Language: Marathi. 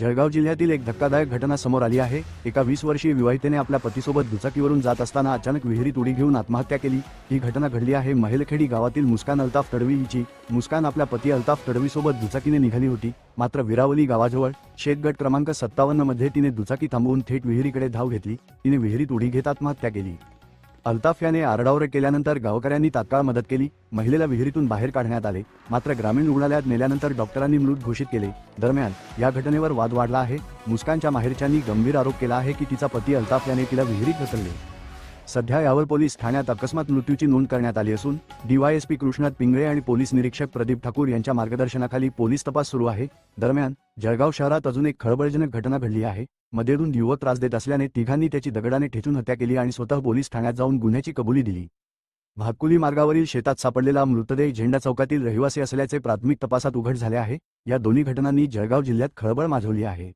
जळगाव जिल्ह्यातील एक धक्कादायक घटना समोर आली आहे. एका वीस वर्षीय विवाहितेने आपल्या पतीसोबत दुचाकीवरून जात असताना अचानक विहिरीत उडी घेऊन आत्महत्या केली. ही घटना घडली आहे महेलखेडी गावातील मुस्कान अल्ताफ तडवी हिची मुस्कान आपल्या पती अल्ताफ तडवीसोबत दुचाकीने निघाली होती. मात्र विरावली गावाजवळ शेतगट क्रमांक सत्तावन्नमध्ये तिने दुचाकी थांबवून थेट विहिरीकडे धाव घेतली. तिने विहिरीत उडी घेत आत्महत्या केली. अल्ताफ याने आरडाओरे केल्यानंतर गावकऱ्यांनी तात्काळ मदत केली. महिलेला विहिरीतून बाहेर काढण्यात आले. मात्र ग्रामीण रुग्णालयात नेल्यानंतर डॉक्टरांनी मृत घोषित केले. दरम्यान या घटनेवर वाद वाढला आहे. मुस्कानच्या माहेरच्यांनी गंभीर आरोप केला आहे की तिचा पती अल्ताफ याने तिला विहिरीत ढकलले. सध्या यावर पोलीस ठाण्यात अकस्मात मृत्यूची नोंद करण्यात आली असून डीवायएसपी कृष्णात पिंगळे आणि पोलीस निरीक्षक प्रदीप ठाकूर यांच्या मार्गदर्शनाखाली पोलीस तपास सुरू आहे. दरम्यान जळगाव शहरात अजून एक खळबळजनक घटना घडली आहे. मध्येरून युवक त्रास देत असल्याने तिघांनी त्याची दगडाने ठेचून हत्या केली आणि स्वतः पोलीस ठाण्यात जाऊन गुन्ह्याची कबुली दिली. भातकुली मार्गावरील शेतात सापडलेला मृतदेह झेंडा चौकातील रहिवासी असल्याचे प्राथमिक तपासात उघड झाले आहे. या दोन्ही घटनांनी जळगाव जिल्ह्यात खळबळ माजवली आहे.